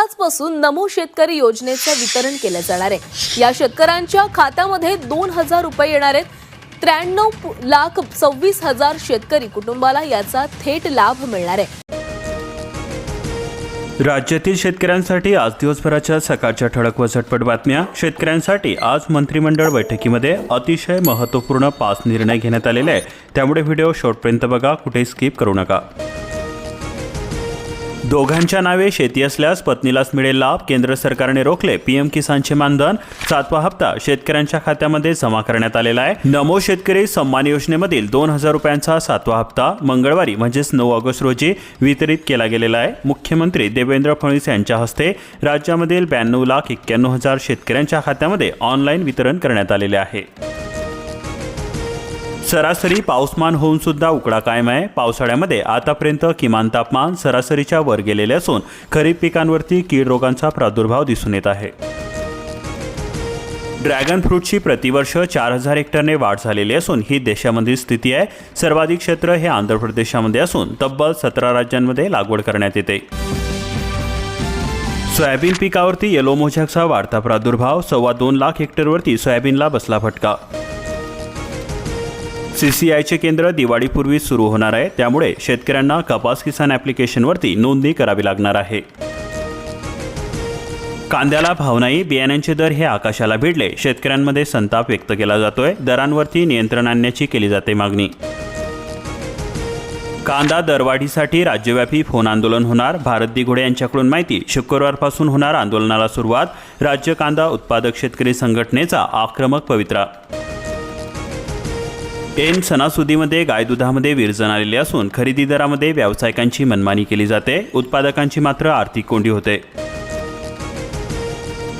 आजपासून नमो शेतकरी योजनेचं वितरण केलं जाणार आहे. या शेतकऱ्यांच्या खात्यामध्ये दोन हजार रुपये येणार आहेत. त्र्याण्णव लाख सव्वीस हजार शेतकरी कुटुंबाला याचा थेट लाभ मिळणार आहे. राज्यातील शेतकऱ्यांसाठी आज दिवसभराच्या सकाळच्या ठळक व झटपट बातम्या. शेतकऱ्यांसाठी आज मंत्रिमंडळ बैठकीमध्ये अतिशय महत्त्वपूर्ण पाच निर्णय घेण्यात आलेले आहे त्यामुळे व्हिडिओ शेवटपर्यंत बघा कुठे स्किप करू नका. दोघांच्या नावे शेती असल्यास पत्नीलाच मिळेल लाभ. केंद्र सरकारने रोखले. पीएम किसानचे मानधन सातवा हप्ता शेतकऱ्यांच्या खात्यामध्ये जमा करण्यात आलेला आहे. नमो शेतकरी सन्मान योजनेमधील दोन हजार रुपयांचा सातवा हप्ता मंगळवारी म्हणजेच नऊ ऑगस्ट रोजी वितरित केला गेलेला आहे. मुख्यमंत्री देवेंद्र फडणवीस यांच्या हस्ते राज्यामधील ब्याण्णव लाख एक्क्याण्णव हजार शेतकऱ्यांच्या खात्यामध्ये ऑनलाईन वितरण करण्यात आलेले आहे. सरासरी पाऊसमान होऊन सुद्धा उकडा कायम आहे. पावसाळ्यामध्ये आतापर्यंत किमान तापमान सरासरीच्या वर गेलेले असून खरीप पिकांवरती कीड रोगांचा प्रादुर्भाव दिसून येत आहे. ड्रॅगन फ्रूटची प्रतिवर्ष चार हजार हेक्टरने वाढ झालेली असून ही देशामधील स्थिती आहे. सर्वाधिक क्षेत्र हे आंध्र प्रदेशामध्ये असून तब्बल सतरा राज्यांमध्ये लागवड करण्यात येते. सोयाबीन पिकावरती येलो मोझ्याचा वाढता प्रादुर्भाव सव्वा दोन लाख हेक्टरवरती सोयाबीनला बसला फटका सीसीआयचे केंद्र दिवाळीपूर्वी सुरू होणार आहे. त्यामुळे शेतकऱ्यांना कपास किसान ॲप्लिकेशनवरती नोंदणी करावी लागणार आहे. कांद्याला भाव नाही बियाण्यांचे दर हे आकाशाला भिडले. शेतकऱ्यांमध्ये संताप व्यक्त केला जातोय. दरांवरती नियंत्रण आणण्याची केली जाते मागणी. कांदा दरवाढीसाठी राज्यव्यापी फोन आंदोलन होणार. भारत दिघोडे यांच्याकडून माहिती शुक्रवारपासून होणार आंदोलनाला सुरुवात. राज्य कांदा उत्पादक शेतकरी संघटनेचा आक्रमक पवित्रा ऐन सणासुदीमध्ये गाय दुधामध्ये विरजण आलेली असून खरेदी दरामध्ये व्यावसायिकांची मनमानी केली जाते. उत्पादकांची मात्र आर्थिक कोंडी होते.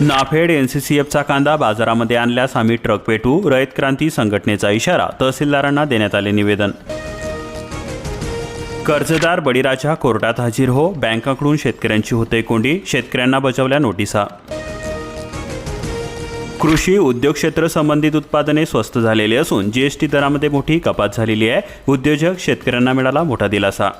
नाफेड एनसीसीएफचा कांदा बाजारामध्ये आणल्यास आम्ही ट्रक पेटू रयत क्रांती संघटनेचा इशारा तहसीलदारांना देण्यात आले निवेदन. कर्जदार बळीराजा कोर्टात हजीर हो बँकाकडून शेतकऱ्यांची होते कोंडी शेतकऱ्यांना बजावल्या नोटिसा. कृषी उद्योग क्षेत्र संबंधित उत्पादने स्वस्त झालेली असून जीएसटी दरामध्ये मोठी कपात झालेली आहे. उद्योजक शेतकऱ्यांना मिळाला मोठा दिलासा.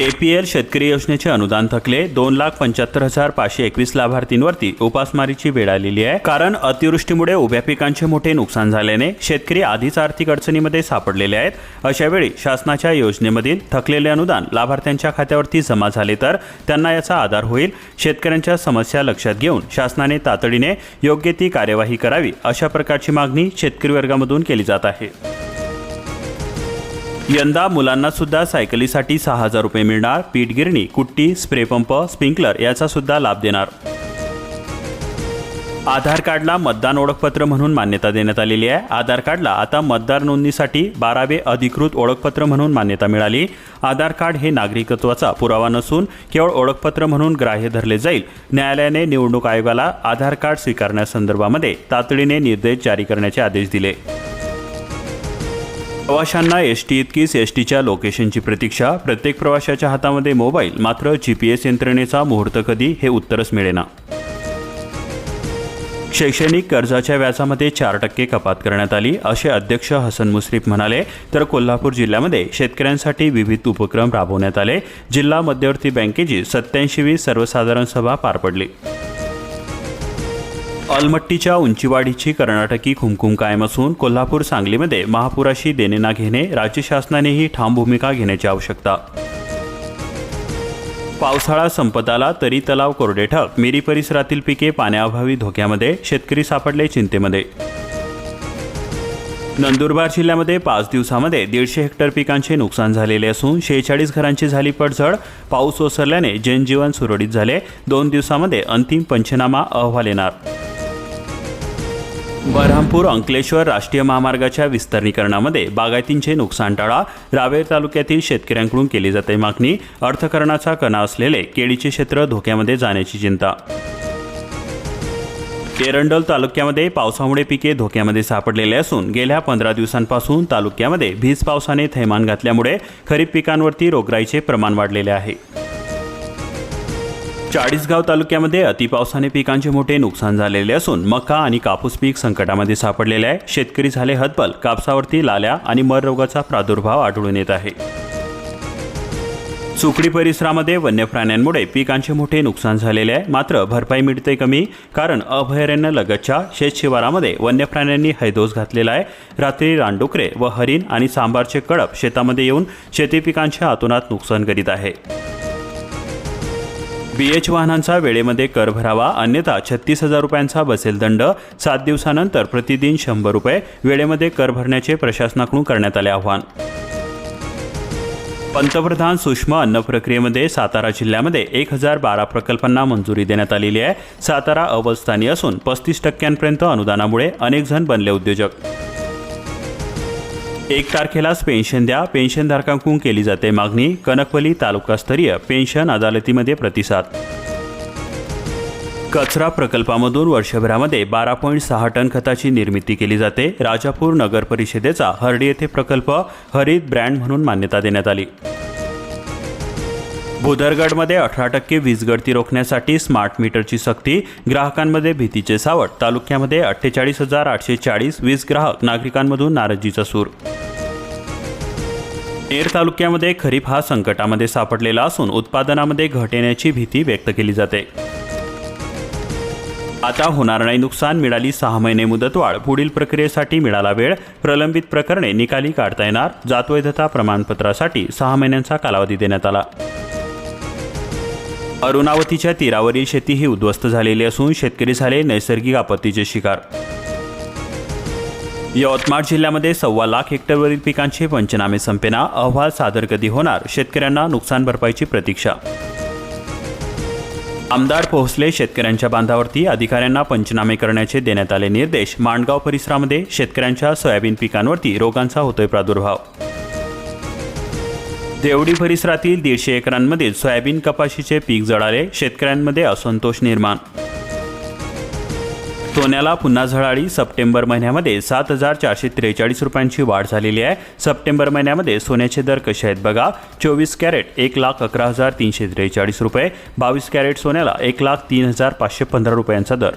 एपीएल शेतकरी योजनेचे अनुदान थकले. दोन लाख पंच्याहत्तर हजार पाचशे एकवीस लाभार्थींवरती उपासमारीची वेळ आलेली आहे. कारण अतिवृष्टीमुळे उभ्या पिकांचे मोठे नुकसान झाल्याने शेतकरी आधीच आर्थिक अडचणीमध्ये सापडलेले आहेत. अशावेळी शासनाच्या योजनेमधील थकलेले अनुदान लाभार्थ्यांच्या खात्यावरती जमा झाले तर त्यांना याचा आधार होईल. शेतकऱ्यांच्या समस्या लक्षात घेऊन शासनाने तातडीने योग्य ती कार्यवाही करावी अशा प्रकारची मागणी शेतकरी वर्गामधून केली जात आहे. यंदा मुलांना सुद्धा सायकलीसाठी सहा हजार रुपये मिळणार. पीठ गिरणी कुट्टी स्प्रे पंप स्प्रिंकलर याचा सुद्धा लाभ देणार. आधार कार्डला मतदान ओळखपत्र म्हणून मान्यता देण्यात आलेली आहे. आधार कार्डला आता मतदार नोंदणीसाठी बारावे अधिकृत ओळखपत्र म्हणून मान्यता मिळाली. आधार कार्ड हे नागरिकत्वाचा पुरावा नसून केवळ ओळखपत्र म्हणून ग्राह्य धरले जाईल. न्यायालयाने निवडणूक आयोगाला आधार कार्ड स्वीकारण्यासंदर्भामध्ये तातडीने निर्देश जारी करण्याचे आदेश दिले. प्रवाशांना एस टी इतकीच एस टीच्या लोकेशनची प्रतीक्षा. प्रत्येक प्रवाशाच्या हातामध्ये मोबाईल मात्र जी पी एस यंत्रणेचा मुहूर्त कधी हे उत्तरच मिळेना. शैक्षणिक कर्जाच्या व्याजामध्ये चार टक्के कपात करण्यात आली असे अध्यक्ष हसन मुश्रीफ म्हणाले. तर कोल्हापूर जिल्ह्यामध्ये शेतकऱ्यांसाठी विविध उपक्रम राबवण्यात आले. जिल्हा मध्यवर्ती बँकेची सत्याऐंशीवी सर्वसाधारण सभा पार पडली. अलमट्टीच्या उंचीवाढीची कर्नाटकी खुमखुम कायम असून कोल्हापूर सांगलीमध्ये महापुराशी देणेना घेणे राज्य शासनानेही ठाम भूमिका घेण्याची आवश्यकता. पावसाळा संपत आला तरी तलाव कोरडे ठक मिरी परिसरातील पिके पाण्याअभावी धोक्यामध्ये शेतकरी सापडले चिंतेमध्ये. नंदुरबार जिल्ह्यामध्ये पाच दिवसामध्ये दीडशे हेक्टर पिकांचे नुकसान झालेले असून शेहेचाळीस घरांची झाली पडझड पाऊस ओसरल्याने जनजीवन सुरळीत झाले दोन दिवसामध्ये अंतिम पंचनामा अहवाल येणार. बरहामपूर अंकलेश्वर राष्ट्रीय महामार्गाच्या विस्तरणीकरणामध्ये बागायतींचे नुकसान टाळा रावेर तालुक्यातील शेतकऱ्यांकडून केली जाते मागणी अर्थकरणाचा कणा असलेले केळीचे क्षेत्र धोक्यामध्ये जाण्याची चिंता. एरंडोल तालुक्यामध्ये पावसामुळे पिके धोक्यामध्ये सापडलेले असून गेल्या पंधरा दिवसांपासून तालुक्यामध्ये भीज पावसाने थैमान घातल्यामुळे खरीप पिकांवरती रोगराईचे प्रमाण वाढलेले आहे. चाळीसगाव तालुक्यामध्ये अतिपावसाने पिकांचे मोठे नुकसान झालेले असून मका आणि कापूस पीक संकटामध्ये सापडलेले आहे. शेतकरी झाले हतबल. कापसावरती लाल्या आणि मर रोगाचा प्रादुर्भाव आढळून येत आहे. सुकडी परिसरामध्ये वन्य प्राण्यांमुळे पिकांचे मोठे नुकसान झालेले आहे. मात्र भरपाई मिळते कमी कारण अभयारण्य लगतच्या शेतशिवारामध्ये वन्य प्राण्यांनी हैदोस घातलेला आहे. रात्री रानडुकरे व हरिण आणि सांबारचे कळप शेतामध्ये येऊन शेती पिकांच्या आतोनात नुकसान करीत आहे. बीएच वाहनांचा वेळेमध्ये कर भरावा अन्यथा छत्तीस हजार रुपयांचा बसेल दंड सात दिवसानंतर प्रतिदिन शंभर रुपये वेळेमध्ये कर भरण्याचे प्रशासनाकडून करण्यात आले आव्हान. पंतप्रधान सूक्ष्म अन्न प्रक्रियेमध्ये सातारा जिल्ह्यामध्ये एक हजार बारा प्रकल्पांना मंजुरी देण्यात आलेली आहे. सातारा अवस्थानी असून पस्तीस टक्क्यांपर्यंत अनुदानामुळे अनेक जण बनले उद्योजक. एक तारखेलाच पेन्शन द्या. पेन्शनधारकांकडून केली जाते मागणी. कनकवली तालुकास्तरीय पेन्शन अदालतीमध्ये प्रतिसाद. कचरा प्रकल्पामधून वर्षभरामध्ये बारा पॉईंट सहा टन खताची निर्मिती केली जाते. राजापूर नगर परिषदेचा हर्डी येथे प्रकल्प हरित ब्रँड म्हणून मान्यता देण्यात आली. भुदरगडमध्ये अठरा टक्के वीज गळती रोखण्यासाठी स्मार्ट मीटरची सक्ती ग्राहकांमध्ये भीतीचे सावट तालुक्यामध्ये अठ्ठेचाळीस हजार आठशे चाळीस वीज ग्राहक नागरिकांमधून नाराजीचा सूर. नेर तालुक्यामध्ये खरीप हा संकटामध्ये सापडलेला असून उत्पादनामध्ये घट येण्याची भीती व्यक्त केली जाते. आता होणार नाही नुकसान मिळाली सहा महिने मुदतवाढ पुढील प्रक्रियेसाठी मिळाला वेळ प्रलंबित प्रकरणे निकाली काढता येणार जातवैधता प्रमाणपत्रासाठी सहा महिन्यांचा कालावधी देण्यात आला. अरुणावतीच्या तीरावरील शेती ही उद्ध्वस्त झालेली असून शेतकरी झाले नैसर्गिक आपत्तीचे शिकार. यवतमाळ जिल्ह्यामध्ये सव्वा लाख हेक्टरवरील पिकांचे पंचनामे संपेना अहवाल सादर कधी होणार शेतकऱ्यांना नुकसान भरपाईची प्रतीक्षा. आमदार पोहोचले शेतकऱ्यांच्या बांधावरती अधिकाऱ्यांना पंचनामे करण्याचे देण्यात आले निर्देश. माणगाव परिसरामध्ये शेतकऱ्यांच्या सोयाबीन पिकांवरती रोगांचा होतोय प्रादुर्भाव. देवडी परिसरातील दीडशे एकरांमध्ये सोयाबीन कपाशीचे पीक जळाले शेतकऱ्यांमध्ये असंतोष निर्माण. सोन्याला पुन्हा झळाळी सप्टेंबर महिन्यामध्ये सात हजार चारशे त्रेचाळीस रुपयांची वाढ झालेली आहे. सप्टेंबर महिन्यामध्ये सोन्याचे दर कसे आहेत बघा. चोवीस कॅरेट एक लाख अकरा हजार तीनशे त्रेचाळीस रुपये बावीस कॅरेट सोन्याला एक लाख तीन हजार पाचशे पंधरा रुपयांचा दर.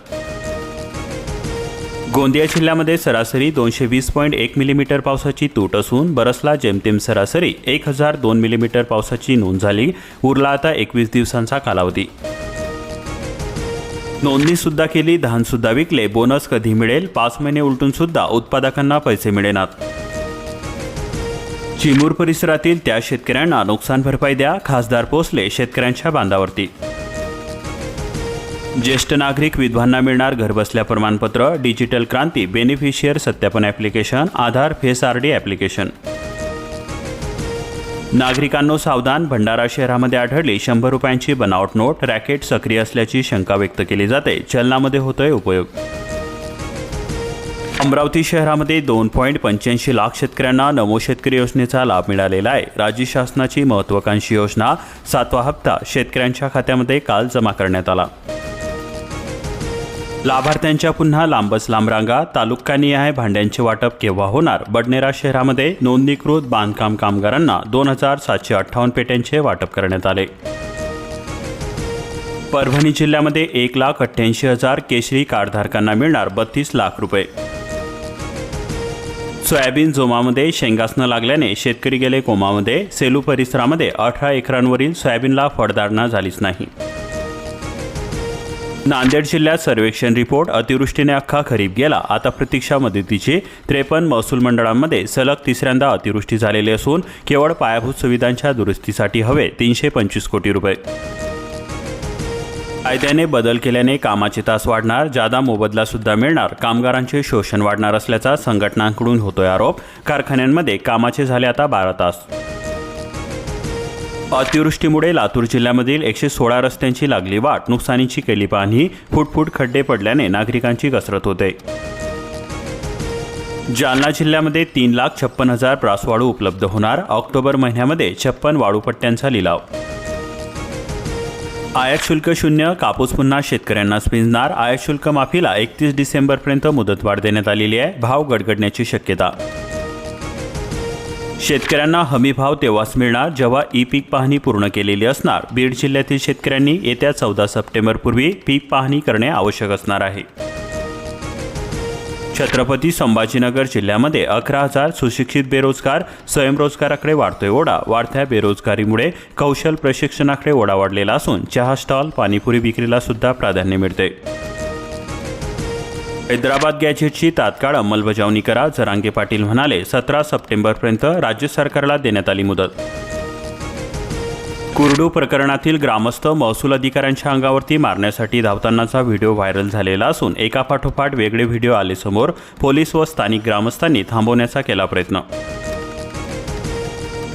गोंदिया जिल्ह्यामध्ये सरासरी दोनशे वीस पॉईंट एक मिलीमीटर पावसाची तूट असून बरसला जेमतेम सरासरी एक हजार दोन मिलीमीटर पावसाची नोंद झाली. उरला आता एकवीस दिवसांचा कालावधी. नोंदणीसुद्धा केली धानसुद्धा विकले बोनस कधी मिळेल पाच महिने उलटूनसुद्धा उत्पादकांना पैसे मिळेनात. चिमूर परिसरातील त्या शेतकऱ्यांना नुकसान भरपाई द्या खासदार पोचले शेतकऱ्यांच्या बांधावरती. ज्येष्ठ नागरिक विधवांना मिळणार घरबसल्या प्रमाणपत्र डिजिटल क्रांती बेनिफिशियर सत्यापन application Aadhaar face R D application. नागरिकांनो सावधान भंडारा शहरामध्ये आढळली शंभर रुपयांची बनावट नोट रॅकेट सक्रिय असल्याची शंका व्यक्त केली जाते. चलनामध्ये होतोय उपयोग. अमरावती शहरामध्ये दोन पॉईंट पंच्याऐंशी लाख शेतकऱ्यांना नमो शेतकरी योजनेचा लाभ मिळालेला आहे. राज्य शासनाची महत्वाकांक्षी योजना सातवा हप्ता शेतकऱ्यांच्या खात्यामध्ये काल जमा करण्यात आला. लाभार्थ्यांच्या पुन्हा लांबच लांब रांगा तालुकानिहाय भांड्यांचे वाटप केव्हा होणार? बडनेरा शहरामध्ये नोंदणीकृत बांधकाम कामगारांना दोन हजार सातशे अठ्ठावन्न पेट्यांचे वाटप करण्यात आले. परभणी जिल्ह्यामध्ये एक लाख अठ्ठ्याऐंशी हजार केशरी कार्डधारकांना मिळणार बत्तीस लाख रुपये. सोयाबीन जोमामध्ये शेंगास न लागल्याने शेतकरी गेले कोमामध्ये सेलू परिसरामध्ये अठरा एकरांवरील सोयाबीनला फळधारणा झालीच नाही. नांदेड जिल्ह्यात सर्वेक्षण रिपोर्ट अतिवृष्टीने अख्खा खरीप गेला. आता प्रतीक्षा मदतीची त्रेपन्न महसूल मंडळांमध्ये सलग तिसऱ्यांदा अतिवृष्टी झालेली असून केवळ पायाभूत सुविधांच्या दुरुस्तीसाठी हवे तीनशे पंचवीस कोटी रुपये. कायद्याने बदल केल्याने कामाचे तास वाढणार जादा मोबदला सुद्धा मिळणार कामगारांचे शोषण वाढणार असल्याचा संघटनांकडून होतोय आरोप. कारखान्यांमध्ये कामाचे झाले आता बारा तास. अतिवृष्टीमुळे लातूर जिल्ह्यामधील एकशे सोळा रस्त्यांची लागली वाट नुकसानीची केली पाहणी फुटफुट खड्डे पडल्याने नागरिकांची कसरत होते. जालना जिल्ह्यामध्ये तीन लाख छप्पन हजार प्रासवाळू उपलब्ध होणार. ऑक्टोबर महिन्यामध्ये छप्पन वाळूपट्ट्यांचा लिलाव. आयात शुल्क शून्य कापूस पुन्हा शेतकऱ्यांनाच पिंजणार आयात शुल्क माफीला एकतीस डिसेंबरपर्यंत मुदतवाढ देण्यात आलेली आहे. भाव गडगडण्याची शक्यता. शेतकऱ्यांना हमी भाव तेव्हाच मिळणार जेव्हा ई पीक पाहणी पूर्ण केलेली असणार. बीड जिल्ह्यातील शेतकऱ्यांनी येत्या चौदा सप्टेंबरपूर्वी पीक पाहणी करणे आवश्यक असणार आहे. छत्रपती संभाजीनगर जिल्ह्यामध्ये अकरा हजार सुशिक्षित बेरोजगार स्वयंरोजगाराकडे वाढतोय ओढा. वाढत्या बेरोजगारीमुळे कौशल प्रशिक्षणाकडे ओढा वाढलेला असून चहा स्टॉल पाणीपुरी विक्रीला सुद्धा प्राधान्य मिळते हैदराबाद गॅजेटची तात्काळ अंमलबजावणी करा जरांगे पाटील म्हणाले सतरा सप्टेंबरपर्यंत राज्य सरकारला देण्यात आली मुदत. कुरडू प्रकरणातील ग्रामस्थ महसूल अधिकाऱ्यांच्या अंगावरती मारण्यासाठी धावतानाचा व्हिडिओ व्हायरल झालेला असून एकापाठोपाठ वेगळे व्हिडिओ आले समोर पोलीस व स्थानिक ग्रामस्थांनी थांबवण्याचा केला प्रयत्न.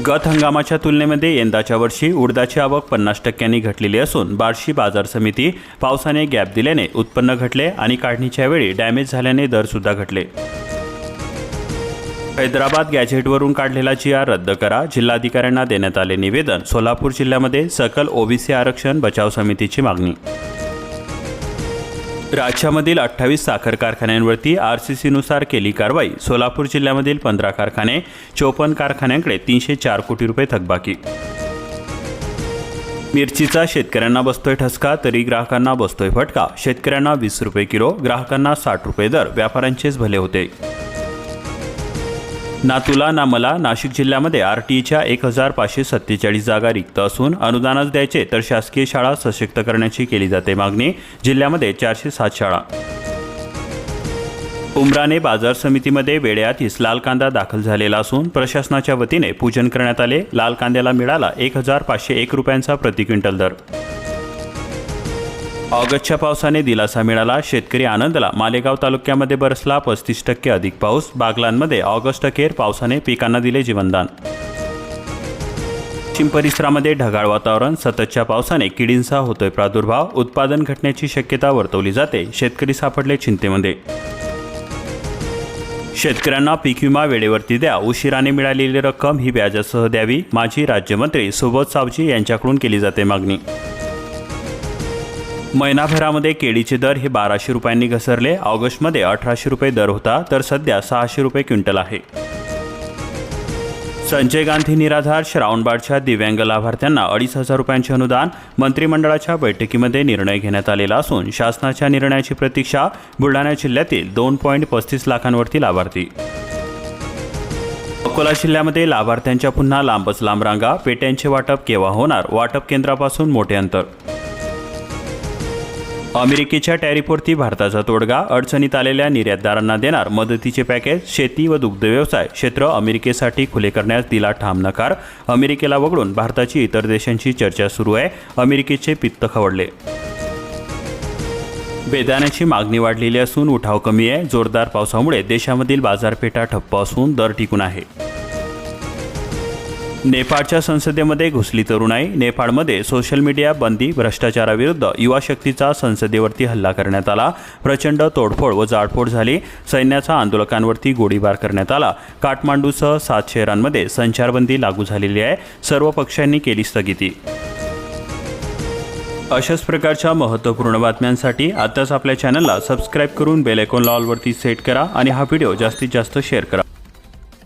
गत हंगामाच्या तुलनेमध्ये यंदाच्या वर्षी उडदाची आवक पन्नास टक्क्यांनी घटलेली असून बार्शी बाजार समिती पावसाने गॅप दिल्याने उत्पन्न घटले आणि काढणीच्या वेळी डॅमेज झाल्याने दरसुद्धा घटले. हैदराबाद गॅझेटवरून काढलेला जी आर रद्द करा जिल्हाधिकाऱ्यांना देण्यात आले निवेदन सोलापूर जिल्ह्यामध्ये सकल ओबीसी आरक्षण बचाव समितीची मागणी राज्यामधील अठ्ठावीस साखर कारखान्यांवरती आर सी सीनुसार केली कारवाई. सोलापूर जिल्ह्यामधील पंधरा कारखाने चोपन्न कारखान्यांकडे तीनशे चार कोटी रुपये थकबाकी. मिरचीचा शेतकऱ्यांना बसतोय ठसका तरी ग्राहकांना बसतोय फटका. शेतकऱ्यांना वीस रुपये किलो ग्राहकांना साठ रुपये दर. व्यापाऱ्यांचेच भले होते. ना तुला ना मला नाशिक जिल्ह्यामध्ये आर टीच्या एक हजार पाचशे सत्तेचाळीस जागा रिक्त असून अनुदानच द्यायचे तर शासकीय शाळा सशक्त करण्याची केली जाते मागणी जिल्ह्यामध्ये चारशे सात शाळा. उमराने बाजार समितीमध्ये वेळेआधीच लाल कांदा दाखल झालेला असून प्रशासनाच्या वतीने पूजन करण्यात आले. लाल कांद्याला मिळाला एक हजार पाचशे एक रुपयांचा प्रति क्विंटल दर. ऑगस्टच्या पावसाने दिलासा मिळाला. शेतकरी आनंदला. मालेगाव तालुक्यामध्ये बरसला पस्तीस टक्के अधिक पाऊस. बागलांमध्ये ऑगस्ट अखेर पावसाने पिकांना दिले जीवनदान. पश्चिम परिसरामध्ये ढगाळ वातावरण. सततच्या पावसाने किडींचा होतोय प्रादुर्भाव. उत्पादन घटण्याची शक्यता वर्तवली जाते. शेतकरी सापडले चिंतेमध्ये. शेतकऱ्यांना पीक विमा वेळेवरती द्या. उशिराने मिळालेली रक्कम ही व्याजासह द्यावी. माजी राज्यमंत्री सुबोध सावजी यांच्याकडून केली जाते मागणी. महिनाभरामध्ये केळीचे दर हे बाराशे रुपयांनी घसरले. ऑगस्टमध्ये अठराशे रुपये दर होता तर सध्या सहाशे रुपये क्विंटल आहे. संजय गांधी निराधार श्रावणबाडच्या दिव्यांग लाभार्थ्यांना अडीच हजार रुपयांचे अनुदान मंत्रिमंडळाच्या बैठकीमध्ये निर्णय घेण्यात आलेला असून शासनाच्या निर्णयाची प्रतीक्षा बुलढाणा जिल्ह्यातील दोन पॉईंट पस्तीस लाखांवरती लाभार्थी. अकोला जिल्ह्यामध्ये लाभार्थ्यांच्या पुन्हा लांबच लांब रांगा. पेट्यांचे वाटप केव्हा होणार? वाटप केंद्रापासून मोठे अंतर. अमेरिकेच्या टॅरिफवरती भारताचा तोडगा अडचणीत आलेल्या निर्यातदारांना देणार मदतीचे पॅकेज शेती व दुग्ध व्यवसाय क्षेत्र अमेरिकेसाठी खुले करण्यास दिला ठाम नकार अमेरिकेला वगळून भारताची इतर देशांची चर्चा सुरू आहे अमेरिकेचे पित्त खवडले बेदाण्याची मागणी वाढलेली असून उठाव कमी आहे जोरदार पावसामुळे देशामधील बाजारपेठा ठप्प असून दर टिकून आहे. नेपाळच्या संसदेमध्ये घुसली तरुणाई नेपाळमध्ये सोशल मीडिया बंदी भ्रष्टाचाराविरुद्ध युवा शक्तीचा संसदेवरती हल्ला करण्यात आला. प्रचंड तोडफोड व जाडफोड झाली. सैन्याचा आंदोलकांवरती गोळीबार करण्यात आला. काठमांडूसह सात शहरांमध्ये संचारबंदी लागू झालेली आहे. सर्व पक्षांनी केली स्थगिती. अशाच प्रकारच्या महत्त्वपूर्ण बातम्यांसाठी आताच आपल्या चॅनलला सबस्क्राईब करून बेल लॉलवरती ऑलवरती सेट करा आणि हा व्हिडिओ जास्तीत जास्त शेअर करा.